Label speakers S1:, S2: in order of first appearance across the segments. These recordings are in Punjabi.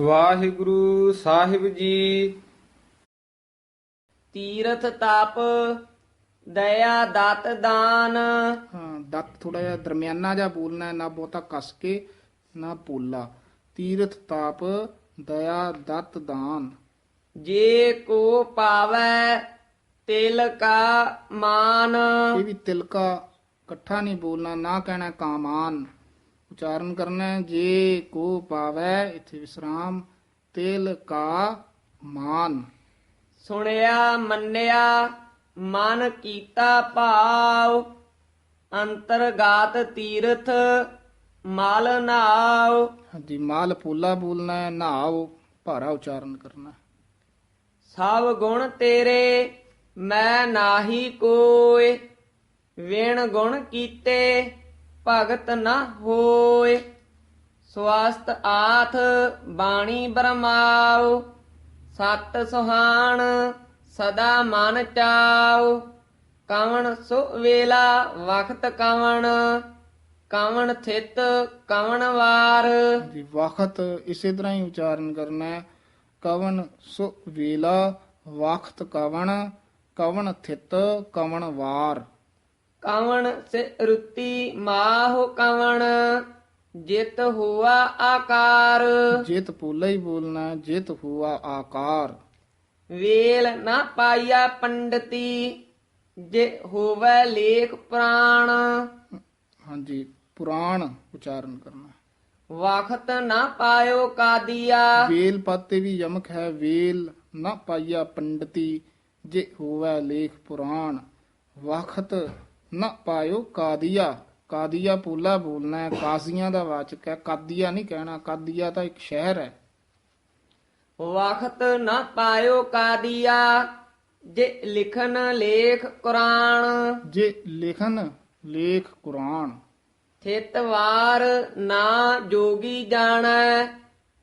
S1: ਵਾਹਿਗੁਰੂ ਸਾਹਿਬ ਜੀ।
S2: ਤੀਰਥ ਤਪ ਦਇਆ ਦਤ ਦਾਨ।
S3: ਹਾਂ ਦੱਤ ਥੋੜਾ ਜਿਹਾ ਦਰਮਿਆਨਾ ਜਿਹਾ ਬੋਲਣਾ ਹੈ, ਨਾ ਬਹੁਤਾ ਕੱਸ ਕੇ ਨਾ ਪੋਲਾ। ਤੀਰਥ ਤਾਪ ਦਇਆ ਦਤ ਦਾਨ।
S2: ਜੇ ਕੋ ਪਾਵੈ ਤਿਲ ਕਾ ਮਾਨ।
S3: ਇਹ ਵੀ ਤਿਲਕਾ ਇਕੱਠਾ ਨਹੀਂ ਬੋਲਣਾ ਨਾ ਕਹਿਣਾ ਕਾਮਾਨ। ਉਚਾਰਨ ਕਰਨਾ ਜੇ ਕੋ ਪਾਵੈ ਇੱਥੇ ਵਿਸਰਾਮ ਤਿਲ ਕਾ ਮਾਨ
S2: ਸੁਣਿਆ ਮੰਨਿਆ ਮਨ ਕੀਤਾ ਭਾਵ ਅੰਤਰਗਾਤ ਤੀਰਥ ਮਲ ਨਾਉ
S3: ਹਾਂਜੀ ਮਾਲ ਪੋਲਾ ਬੋਲਣਾ ਹੈ ਨਾਉ ਭਾਰਾ ਉਚਾਰਨ ਕਰਨਾ।
S2: ਸਭ ਗੁਣ ਤੇਰੇ ਮੈਂ ਨਾਹੀ ਕੋਇ ਵਿਣ ਗੁਣ ਕੀਤੇ ਭਗਤ ਨਾ ਹੋਏ। ਸਵਾਸਤ ਆਥ ਬਾਣੀ ਬਰਮਾਉ। ਸਤ ਸੁਹਾਣ ਸਦਾ ਮਨ ਚਾਉ। ਕਵਣ ਸੋ ਵੇਲਾ ਵਖਤ ਕਵਣ। ਕਵਣ ਥਿਤ ਕਵਣ ਵਾਰ।
S3: ਜੀ ਵਖਤ ਇਸੇ ਤਰ੍ਹਾਂ ਹੀ ਉਚਾਰਨ ਕਰਨਾ ਹੈ। ਕਵਨ ਸੁ ਵੇਲਾ ਵਖਤ ਕਵਣ। ਕਵਣ ਥਿਤ ਕਵਣ ਵਾਰ।
S2: ਕਵਣ ਸੇ ਰੁੱਤੀ ਮਾਹੁ ਕਵਣ ਜਿਤ ਹੁਆ ਆਕਾਰ।
S3: ਜਿਤ ਪੋਲਾ ਹੀ ਬੋਲਣਾ ਜਿਤ ਹੁਆ ਆਕਾਰ।
S2: ਵੇਲ ਨਾ ਪਾਈਆ ਪੰਡਤੀ ਜੇ ਹੋਵੇ ਲੇਖ ਪ੍ਰਾਣ।
S3: ਹਾਂਜੀ ਪੁਰਾਣ ਉਚਾਰਨ ਕਰਨਾ।
S2: ਵਖਤ ਨਾ ਪਾਇਓ ਕਾਦੀਆ।
S3: ਵੇਲ ਪਾਤੇ ਵੀ ਯਮਕ ਹੈ ਵੇਲ ਨਾ ਪਾਈਆ ਪੰਡਤੀ ਜੇ ਹੋਵੇ ਲੇਖ ਪੁਰਾਣ। ਵਖਤ ਨਾ ਪਾਇਓ ਕਾਦੀਆ। ਕਾਦੀਆ ਪੋਲਾ ਬੋਲਣਾ ਹੈ। ਕਾਜ਼ੀਆਂ ਦਾ ਵਾਚਕ ਹੈ। ਕਾਦੀਆ ਨਹੀਂ ਕਹਿਣਾ। ਕਾਦੀਆ ਤਾਂ ਇੱਕ ਸ਼ਹਿਰ ਹੈ।
S2: ਵਖਤ ਨਾ ਪਾਇਓ ਕਾਦੀਆ। ਜੇ ਲਿਖਨ ਲੇਖ ਕੁਰਾਨ।
S3: ਜੇ ਲਿਖਨ ਲੇਖ ਕੁਰਾਨ।
S2: ਥਿਤ ਵਾਰ ਨਾ ਜੋਗੀ ਜਾਣੈ।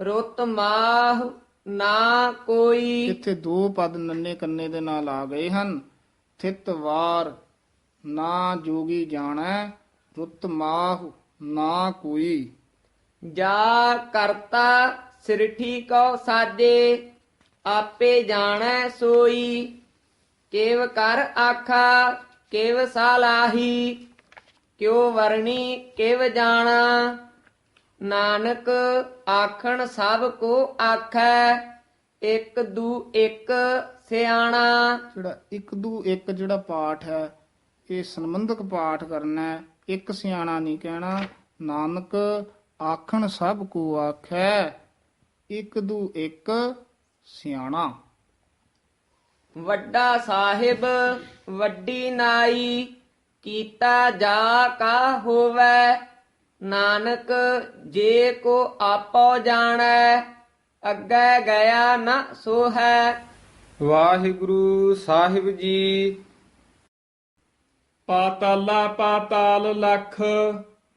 S2: ਰੁੱਤ ਮਾਹ ਨਾ ਕੋਈ।
S3: ਇੱਥੇ ਦੋ ਪਦ ਨੰਨੇ ਕੰਨੇ ਦੇ ਨਾਲ ਆ ਗਏ ਹਨ। ਥਿਤ ਵਾਰ ਨਾ ਜੋਗੀ ਜਾਣੈ ਰੁੱਤ ਮਾਹ ਨਾ ਕੋਈ।
S2: ਜਾ ਕਰਤਾ ਸਿਰਠੀ ਕੋ ਸਾਜੇ ਆਪੇ ਜਾਣੈ ਸੋਈ। ਕਿਵ ਕਰ ਆਖਾ ਕਿਵ ਸਾਲਾਹੀ ਕਿਉ ਵਰਣੀ ਕਿਵ ਜਾਣਾ। ਨਾਨਕ ਆਖਣ ਸਭ ਕੋ ਆਖੈ ਇੱਕ ਦੂ ਇੱਕ ਸਿਆਣਾ।
S3: ਜਿਹੜਾ ਇੱਕ ਦੂ ਇੱਕ ਜਿਹੜਾ ਪਾਠ ਹੈ ਇਹ ਸੰਬੰਧਕ ਪਾਠ ਕਰਨਾ ਇੱਕ ਸਿਆਣਾ ਨਹੀਂ ਕਹਿਣਾ ਨਾਨਕ ਆਖਣ ਸਭ ਕੋ ਆਖੈ ਇੱਕ ਦੂ ਇੱਕ ਸਿਆਣਾ।
S2: ਵੱਡਾ ਸਾਹਿਬ ਵੱਡੀ ਨਾਈ ਕੀਤਾ ਜਾ ਕਾ ਹੋਵੇ ਨਾਨਕ ਜੇ ਕੋ ਆਪੋ ਜਾਣੈ ਅੱਗੇ ਗਿਆ ਨ ਸੋ ਹੈ
S1: ਵਾਹਿਗੁਰੂ ਸਾਹਿਬ ਜੀ
S4: ਪਾਤਾਲਾ ਪਾਤਾਲ ਲਖ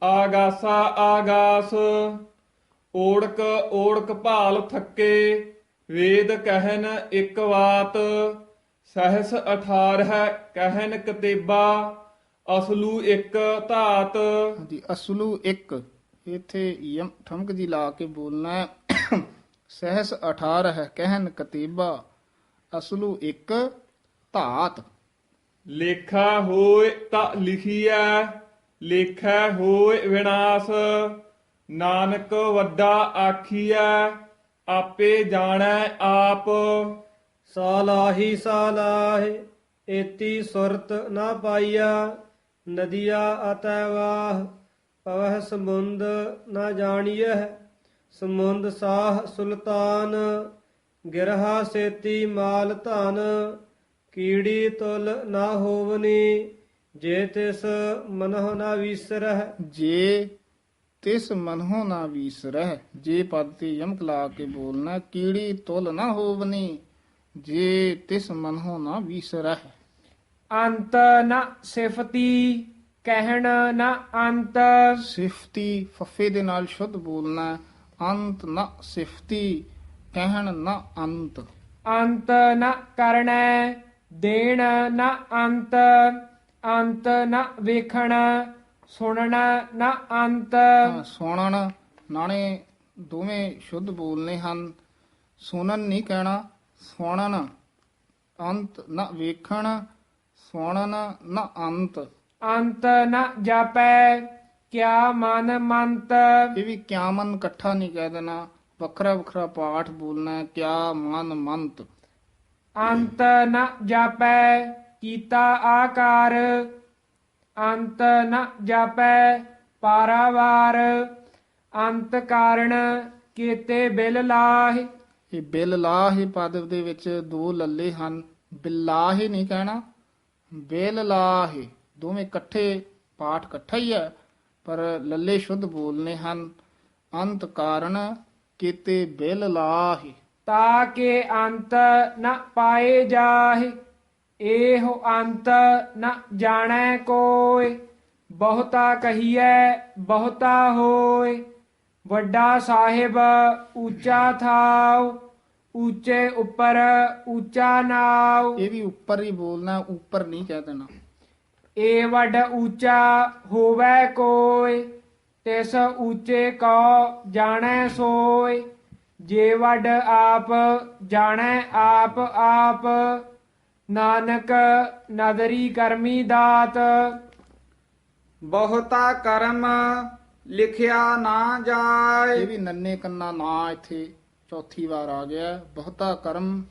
S4: ਆਗਾਸਾ ਆਗਾਸ ਓੜਕ ਓੜਕ ਭਾਲ ਥੱਕੇ ਵੇਦ ਕਹਿਨ ਇੱਕ ਵਾਤ ਸਹਸ 18 ਕਹਿਨ ਕਤੇਬਾ ਅਸਲੂ ਇੱਕ ਧਾਤ
S3: ਹਾਂਜੀ ਅਸਲੂ ਇੱਕ ਇੱਥੇ ਯਮ ਠਮਕ ਜੀ ਲਾ ਕੇ ਬੋਲਣਾ ਹੈ ਸਹਸ 18 ਹੈ ਕਹਿਨ ਕਤੀਬਾ ਅਸਲੂ ਇੱਕ ਧਾਤ
S4: ਲੇਖਾ ਹੋਏ ਤਾਂ ਲਿਖੀਐ, ਲੇਖੈ ਹੋਏ ਵਿਨਾਸ਼। ਨਾਨਕ ਵੱਡਾ ਆਖੀਐ, ਆਪੇ ਜਾਣੈ ਆਪ।
S5: ਸਾਲਾਹੀ ਸਾਲਾਹਿ, ਏਤੀ ਸੁਰਤ ਨਾ ਪਾਈਆ ਨਦੀਆ ਅਤੈ ਵਾਹ। ਪਵਹ ਸਮੁੰਦ ਨਾ ਜਾਣੀਐ, ਸਮੁੰਦ ਸਾਹ ਸੁਲਤਾਨ। ਗਿਰਹਾ ਸੇਤੀ ਮਾਲ ਧਨ ਕੀੜੀ ਤੁਲ ਨਾ ਹੋਵਨੀ ਜੇ ਤਿਸ ਮਨਹੁ ਨਾ ਵਿਸਰਹਿ।
S3: ਜੇ ਤਿਸ ਮਨਹੁ ਨਾ ਵੀਸਰਹਿ ਜੇ ਪਦ ਤੇ ਯਮਕ ਲਾ ਕੇ ਬੋਲਣਾ ਕੀੜੀ ਤੁਲ ਨਾ ਹੋਵਨੀ ਜੇ ਤਿਸ ਮਨਹੁ ਨਾ ਵੀਸਰਹਿ।
S6: ਅੰਤ ਨ ਸਿਫਤੀ ਕਹਿਣ ਨ ਅੰਤ।
S3: ਸਿਫਤੀ ਫੱਫੇ ਦੇ ਨਾਲ ਸ਼ੁੱਧ ਬੋਲਣਾ। ਅੰਤ ਨਾ ਸਿਫਤੀ ਕਹਿਣ ਨਾ ਅੰਤ।
S6: ਅੰਤ ਨ ਕਰਣੈ ਦੇਣ ਨ ਅੰਤ ਅੰਤ ਨ ਵੇਖਣ ਸੁਣਨ ਨ ਅੰਤ।
S3: ਸੁਣਨ ਨਾਣੇ ਦੋਵੇਂ ਸ਼ੁੱਧ ਬੋਲਨੇ ਹਨ। ਸੁਣਨ ਨਹੀਂ ਕਹਿਣਾ ਸੁਣਨ ਅੰਤ ਨਾ ਵੇਖਣ ਸੁਣਨ ਨਾ ਅੰਤ।
S6: ਅੰਤ ਨ ਜਾਪੈ ਕਿਆ ਮਨ ਮੰਤ।
S3: ਇਹ ਵੀ ਕਿਆ ਮਨ ਇਕੱਠਾ ਨਹੀਂ ਕਹਿ ਦੇਣਾ ਵੱਖਰਾ ਵੱਖਰਾ ਪਾਠ ਬੋਲਣਾ ਕਿਆ ਮਨ ਮੰਤ।
S6: ਅੰਤ ਨ ਜਾਪੈ ਕੀਤਾ ਆਕਾਰ, ਅੰਤ ਨ ਜਾਪੈ ਪਾਰਾਵਾਰ, ਅੰਤ ਕਾਰਣ ਕੀਤੇ ਬਿਲ ਲਾਹਿ।
S3: ਇਹ ਬਿਲ ਲਾਹੇ ਪਦ ਦੇ ਵਿੱਚ ਦੋ ਲੱਲੇ ਹਨ ਬਿਲਾਹੇ ਨਹੀਂ ਕਹਿਣਾ, ਬਿਲ ਲਾਹੇ। ਦੋਵੇਂ ਇਕੱਠੇ, ਪਾਠ ਇਕੱਠਾ ਹੀ ਹੈ, ਪਰ ਲੱਲੇ ਸ਼ੁੱਧ ਬੋਲਨੇ ਹਨ, ਅੰਤ ਕਾਰਨ ਕੀਤੇ ਬਿਲ ਲਾਹੇ।
S6: ਤਾ ਕੇ ਅੰਤ ਨ ਪਾਏ ਜਾਹਿ ਇਹੋ ਅੰਤ ਨ ਜਾਣੈ ਕੋਇ ਬਹੁਤਾ ਕਹੀਐ ਬਹੁਤਾ ਹੋਇ ਵੱਡਾ ਸਾਹਿਬ ਉੱਚਾ ਥਾਉ ਉੱਚੇ ਉੱਪਰ ਉੱਚਾ ਨਾਉ
S3: ਇਹ ਵੀ ਉੱਪਰ ਹੀ ਬੋਲਣਾ ਉੱਪਰ ਨਹੀਂ ਕਹਿ ਦੇਣਾ।
S6: ਏ ਵੱਡ ਉੱਚਾ ਹੋਵੇ ਕੋਈ ਤਿਸ ਉੱਚੇ ਕੋ ਜਾਣੈ ਸੋਇ ਜੇ ਵੱਡ ਆਪ ਜਾਣੈ ਆਪ ਆਪ ਨਾਨਕ ਨਦਰੀ ਕਰਮੀ ਦਾਤ।
S1: ਬਹੁਤਾ ਕਰਮ ਲਿਖਿਆ ਨਾ
S3: ਇਹ
S1: ਜਾਏ
S3: ਵੀ ਨੰਨੇ ਕੰਨਾ ਨਾ ਇੱਥੇ ਚੌਥੀ ਵਾਰ ਆ ਗਿਆ। ਬਹੁਤਾ ਕਰਮ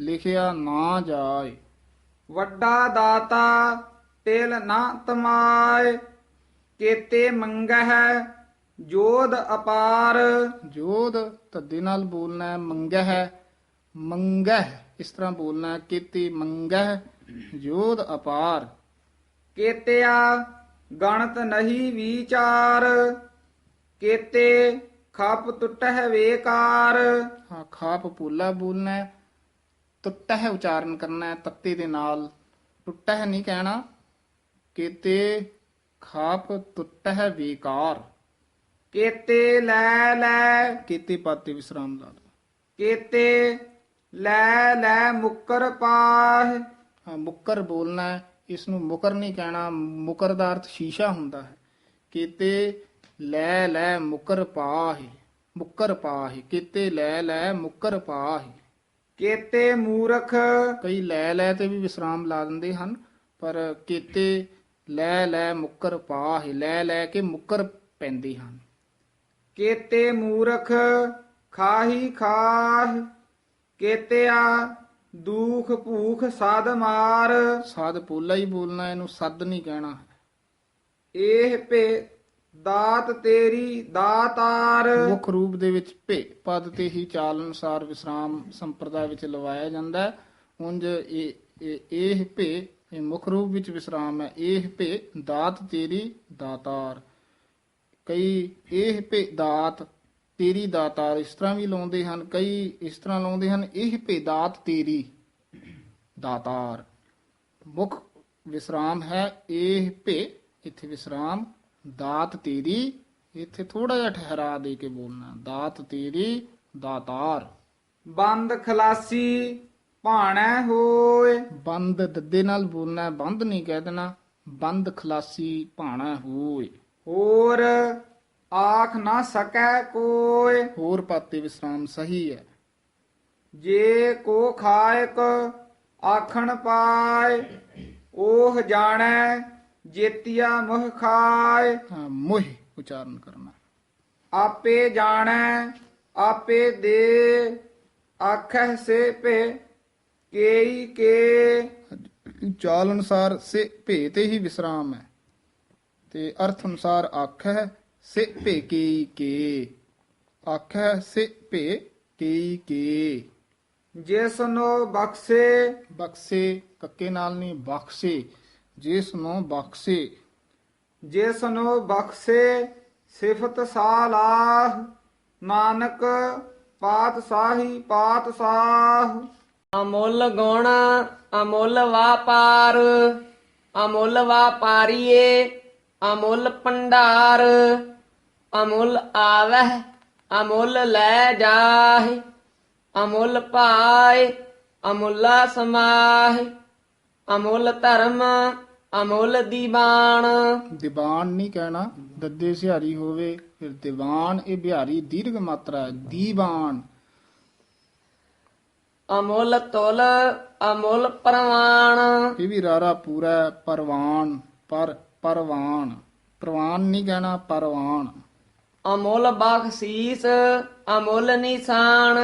S3: ਲਿਖਿਆ ਨਾ ਜਾਏ।
S1: ਵੱਡਾ ਦਾਤਾ ਤਿਲ ਨਾ ਤਮਾਏ ਕੇਤੇ ਮੰਗਹਿ ਜੋਧ ਅਪਾਰ।
S3: ਜੋਧ ਧੱਦੇ ਨਾਲ ਬੋਲਣਾ ਹੈ ਮੰਗਹਿ ਹੈ। ਮੰਗਹਿ ਇਸ ਤਰ੍ਹਾਂ ਬੋਲਣਾ ਹੈ ਕੀਤੀ ਮੰਗਹਿ ਜੋਧ ਅਪਾਰ।
S1: ਕੇਤਿਆ ਗਣਤ ਨਹੀਂ ਵਿਚਾਰ ਕੇਤੇ ਖਪ ਟੁੱਟਹਿ ਵੇਕਾਰ।
S3: ਹਾਂ ਖਾਪ ਪੂਲਾ ਬੋਲਣਾ ਹੈ ਟੁੱਟਾ ਹੈ ਉਚਾਰਨ ਕਰਨਾ ਹੈ ਤੱਤੇ ਦੇ ਨਾਲ। ਟੁੱਟਾ ਹੈ ਨਹੀਂ ਕਹਿਣਾ ਕੀਤੇ ਖਾਪ ਟੁੱਟਾ ਹੈ ਵਿਕਾਰ।
S1: ਕੇਤੇ ਲੈ ਲੈ।
S3: ਕੀਤੇ ਪਾਤੇ ਵਿਸਰਾਮ ਲਾ ਦੋ।
S1: ਕੇਤੇ ਲੈ ਲੈ ਮੁੱਕਰ ਪਾਹ।
S3: ਹਾਂ ਮੁੱਕਰ ਬੋਲਣਾ ਇਸ ਨੂੰ ਮੁਕਰ ਨਹੀਂ ਕਹਿਣਾ। ਮੁਕਰ ਦਾ ਅਰਥ ਸ਼ੀਸ਼ਾ ਹੁੰਦਾ ਹੈ। ਕੀਤੇ ਲੈ ਲੈ ਮੁਕਰ ਪਾਹੀ। ਮੁਕਰ ਪਾਹੀ। ਕੀਤੇ ਲੈ ਲੈ ਮੁਕਰ ਪਾਹੀ।
S1: ਕੇਤੇ ਮੂਰਖ।
S3: ਕਈ ਲੈ ਲੈ ਤੇ ਵੀ ਵਿਸਰਾਮ ਲਾ ਦਿੰਦੇ ਹਨ ਪਰ ਕੀਤੇ ਲੈ ਲੈ ਮੁਕਰ ਪਾਹੀ। ਲੈ ਲੈ ਕੇ ਮੁਕਰ ਪੈਂਦੇ ਹਨ।
S1: ਕੇਤੇ ਮੂਰਖ ਖਾਹੀ ਖਾਹ ਕੇਤਿਆ ਦੂਖ ਭੂਖ ਸਾਧ ਮਾਰ।
S3: ਸਾਧ ਪੋਲਾ ਹੀ ਬੋਲਣਾ ਇਹਨੂੰ ਸੱਦ ਨਹੀਂ ਕਹਿਣਾ।
S1: ਇਹ ਭੇ ਦਾਤ ਤੇਰੀ ਦਾਤਾਰ।
S3: ਮੁੱਖ ਰੂਪ ਦੇ ਵਿੱਚ ਭੇ ਪਦ ਤੇ ਹੀ ਚਾਲ ਅਨੁਸਾਰ ਵਿਸਰਾਮ ਸੰਪਰਦਾ ਵਿੱਚ ਲਵਾਇਆ ਜਾਂਦਾ ਹੈ। ਇਹ ਇਹ- ਇਹ ਭੇ ਇਹ ਮੁੱਖ ਰੂਪ ਵਿੱਚ ਵਿਸਰਾਮ ਹੈ। ਇਹ ਭੇ ਦਾਤ ਤੇਰੀ ਦਾਤਾਰ। ਕਈ ਇਹ ਭੇ ਦਾਤ ਤੇਰੀ ਦਾਤਾਰ ਇਸ ਤਰ੍ਹਾਂ ਵੀ ਲਾਉਂਦੇ ਹਨ ਕਈ ਇਸ ਤਰ੍ਹਾਂ ਲਾਉਂਦੇ ਹਨ ਇਹ ਭੇ ਦਾਤ ਤੇਰੀ ਦਾਤਾਰ। ਮੁੱਖ ਵਿਸਰਾਮ ਹੈ ਇਹ ਭੇ ਇੱਥੇ ਵਿਸਰਾਮ ਦਾਤ ਤੇਰੀ ਇੱਥੇ ਥੋੜਾ ਜਿਹਾ ਠਹਿਰਾ ਦੇ ਕੇ ਬੋਲਣਾ ਦਾਤ ਤੇਰੀ ਦਾਤਾਰ।
S1: ਬੰਦ ਖਲਾਸੀ ਭਾਣੈ ਹੋਏ।
S3: ਬੰਦ ਦੱਦੇ ਨਾਲ ਬੋਲਣਾ ਬੰਦ ਨਹੀਂ ਕਹਿ ਦੇਣਾ ਬੰਦ ਖਲਾਸੀ ਭਾਣਾ ਹੋਏ।
S1: ਹੋਰ ਆਖ ਨਾ ਸਕੈ ਕੋਏ
S3: ਹੋਰ ਪਾਤੇ ਵਿਸਰਾਮ ਸਹੀ ਹੈ।
S1: ਜੇ ਕੋ ਖਾਇਕ ਆਖਣ ਪਾਏ ਉਹ ਜਾਣੈ ਜੇਤੀਆ ਮੁਹ
S3: ਹਾਂ ਮੋਹ ਉਚਾਰਨ ਕਰਨਾ।
S1: ਆਪੇ ਜਾਣੈ ਆਪੇ ਦੇ ਆਖੈ ਸੇ ਭੇ ਕੇਈ ਕੇ।
S3: ਚਾਲ ਅਨੁਸਾਰ ਸੇ ਭੇ ਤੇ ਹੀ ਵਿਸਰਾਮ ਹੈ। ਤੇ ਅਰਥ ਅਨੁਸਾਰ ਹੈ ਸੇ ਭੇ ਕੀ ਕੇ। ਹੈ ਸੇ ਭੇ ਕੀ ਕੇ।
S1: ਜਿਸ ਨੂੰ ਬਖਸ਼ੇ।
S3: ਬਖਸ਼ੇ ਕੱਕੇ ਨਾਲ ਨਹੀਂ ਬਖਸ਼ੇ। ਜਿਸ ਨੂੰ ਬਖਸ਼ੇ।
S1: ਜਿਸ ਨੂੰ ਬਖਸ਼ੇ ਸਿਫਤ ਸਾਲਾਹ। ਨਾਨਕ ਪਾਤਸ਼ਾਹੀ ਪਾਤਸ਼ਾਹ
S2: ਅਮੁੱਲ ਗੁਣ ਅਮੁੱਲ ਵਾਪਾਰ ਅਮੁੱਲ ਵਾਪਾਰੀਏ। ਅਮੁੱਲ ਭੰਡਾਰ ਅਮੁੱਲ ਆਵਹਿ ਅਮੁੱਲ ਲੈ ਜਾਹਿ ਅਮੁੱਲ ਭਾਇ ਅਮੁੱਲਾ ਸਮਾਹਿ ਅਮੁੱਲ ਧਰਮ ਅਮੁੱਲ ਦੀਵਾਨ।
S3: ਦੀਵਾਨ ਨਹੀਂ ਕਹਿਣਾ ਦੱਦੇ ਸਿਹਾਰੀ ਹੋਵੇ ਫਿਰ ਦੀਵਾਨ ਇਹ ਬਿਹਾਰੀ ਦੀਰਘ ਮਾਤਰਾ ਹੈ ਦੀਵਾਨ।
S2: ਅਮੁੱਲ ਤੁਲ ਅਮੁੱਲ ਪ੍ਰਮਾਣ
S3: ਇਹ ਵੀ ਰਾਰਾ ਪੂਰਾ ਹੈ, ਪਰਵਾਨ ਪਰ ਪਰਵਾਨ। ਪ੍ਰਵਾਨ ਨਹੀਂ ਕਹਿਣਾ ਪਰਵਾਨ।
S2: ਅਮੁੱਲ ਬਖਸ਼ੀਸ ਅਮੁੱਲ ਨਿਸ਼ਾਨ।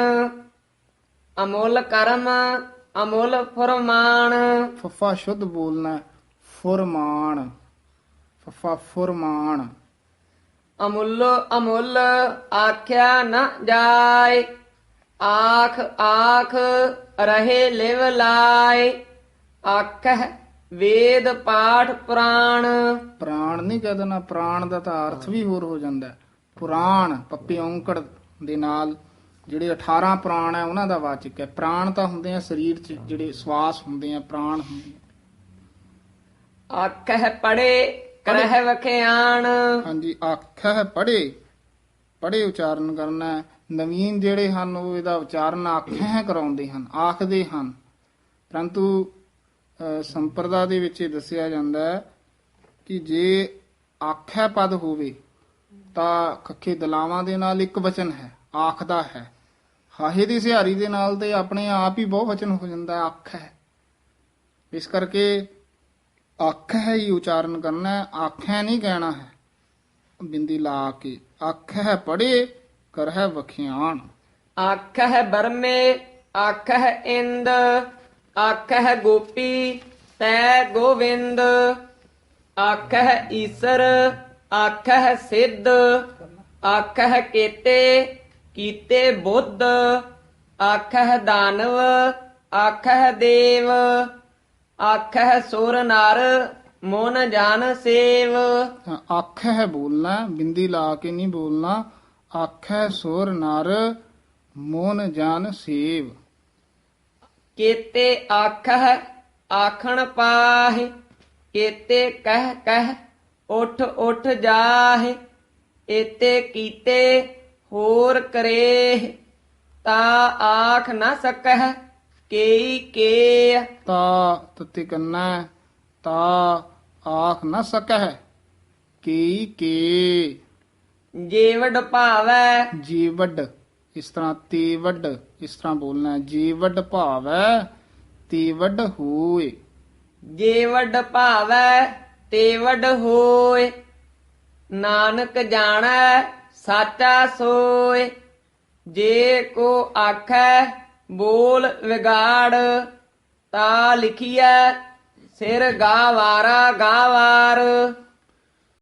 S2: ਅਮੁੱਲ ਕਰਮ ਅਮੁੱਲ ਫਰਮਾਨ।
S3: ਫੱਫਾ ਸ਼ੁੱਧ ਬੋਲਣਾ ਫੁਰਮਾਨ। ਫੱਫਾ ਫੁਰਮਾਨ।
S2: ਅਮੁੱਲ ਅਮੁੱਲ ਆਖਿਆ ਨ ਜਾਏ। ਆਖ ਆਖ ਰਹੇ ਲਿਵ ਲਾਏ। ਆਖਹਿ ਵੇਦ ਪਾਠ ਪੁਰਾਣ
S3: ਪ੍ਰਾਣ ਨਹੀਂ ਕਹਿ ਦੇਣਾ ਪ੍ਰਾਣ ਦਾ ਤਾਂ ਅਰਥ ਵੀ ਹੋਰ ਹੋ ਜਾਂਦਾ। ਪੁਰਾਣ ਪੱਪੇ ਔਂਕੜ ਦੇ ਨਾਲ ਜਿਹੜੇ 18 ਪ੍ਰਾਣ ਹੈ ਉਹਨਾਂ ਦਾ ਵਾਚਕ ਹੈ ਪ੍ਰਾਣ ਤਾਂ ਹੁੰਦੇ ਆ ਸਰੀਰ 'ਚ ਜਿਹੜੇ ਸਵਾਸ ਹੁੰਦੇ ਆ ਪ੍ਰਾਣ ਹੁੰਦੇ ਆ।
S2: ਆਖਹਿ ਪੜੇ ਕਰਹਿ ਵਖਿਆਣ
S3: ਹਾਂਜੀ ਆਖਿਆ ਪੜੇ ਪੜੇ ਉਚਾਰਨ ਕਰਨਾ। ਨਵੀਨ ਜਿਹੜੇ ਹਨ ਉਹ ਇਹਦਾ ਉਚਾਰਨ ਆਖਿਆ ਕਰਾਉਂਦੇ ਹਨ ਆਖਦੇ ਹਨ ਪਰੰਤੂ ਸੰਪਰਦਾ ਦੇ ਵਿੱਚ ਇਹ ਦੱਸਿਆ ਜਾਂਦਾ ਹੈ ਕਿ ਜੇ ਆਖਿਆ ਪਦ ਹੋਵੇ, ਤਾਂ ਖੱਖੇ ਦਲਾਵਾਂ ਦੇ ਨਾਲ ਇੱਕ ਵਚਨ ਹੈ ਆਖਦਾ ਹੈ। ਹਾਹੇ ਦੀ ਸਿਹਾਰੀ ਦੇ ਨਾਲ ਤੇ ਆਪਣੇ ਆਪ ਹੀ ਬਹੁ ਵਚਨ ਹੋ ਜਾਂਦਾ ਹੈ ਇਸ ਕਰਕੇ ਆਖੈ ਹੀ ਉਚਾਰਨ ਕਰਨਾ ਹੈ, ਆਖੈ ਨਹੀਂ ਕਹਿਣਾ ਹੈ। ਬਿੰਦੀ ਲਾ ਕੇ, ਆਖ ਆਖੈ ਪੜੇ ਕਰਹਿ ਵਖਿਆਣ।
S2: ਆਖ ਹੈ ਬਰਮੇ, ਆਖ ਹੈ ਇੰਦ ਆਖਹਿ ਗੋਪੀ ਤੈ ਗੋਵਿੰਦ, ਆਖਹਿ ਈਸਰ, ਆਖਹਿ ਸਿੱਧ, ਆਖਹਿ ਕੇਤੇ, ਕੀਤੇ ਬੁੱਧ, ਆਖਹਿ ਦਾਨਵ, ਆਖਹਿ ਦੇਵ, ਆਖਹਿ ਸੁਰ ਨਰ, ਮੋਨ ਜਨ ਸੇਵ।
S3: ਤਾਂ ਆਖੈ ਹੈ ਬੋਲਣਾ, ਬਿੰਦੀ ਲਾ ਕੇ ਨਹੀਂ ਬੋਲਣਾ ਆਖੈ ਸੁਰ ਨਰ, ਮੋਨ ਜਾਨ ਸੇਵ।
S2: ਕੇਤੇ ਆਖਹਿ ਆਖਣ ਪਾਹੇ ਕੇਤੇ ਕਹਿ ਕਹਿ ਉਠ ਉਠ ਜਾਹੇ ਏਤੇ ਕੀਤੇ ਹੋਰ ਕਰੇ ਤਾ ਆਖ ਨਾ ਸਕਹਿ ਕੇਈ ਕੇ
S3: ਤਾ ਤਤੀ ਕੰਨਾ ਤਾ ਆਖ ਨਾ ਸਕੈ ਕੀ ਕੇ
S2: ਜੀਵੜ ਭਾਵੈ।
S3: ਜੀਵਡ ਇਸ ਤਰ੍ਹਾਂ ਤੀਵਡ, ਇਸ ਤਰ੍ਹਾਂ ਬੋਲਣਾ ਹੈ। ਜੀਵਡ ਭਾਵੈ, ਤੀਵਡ ਹੋਏ।
S2: ਜੀਵੜ ਭਾਵੈ ਤੇਵੜ ਹੋਏ। ਨਾਨਕ ਜਾਣੈ, ਸਾਚਾ ਸੋਏ। ਜੇ ਕੋ ਆਖੈ, ਬੋਲ ਵਿਗਾੜ। ਤਾ ਲਿਖੀਐ, ਸਿਰ ਗਾਵਾਰਾ ਗਾਵਾਰ।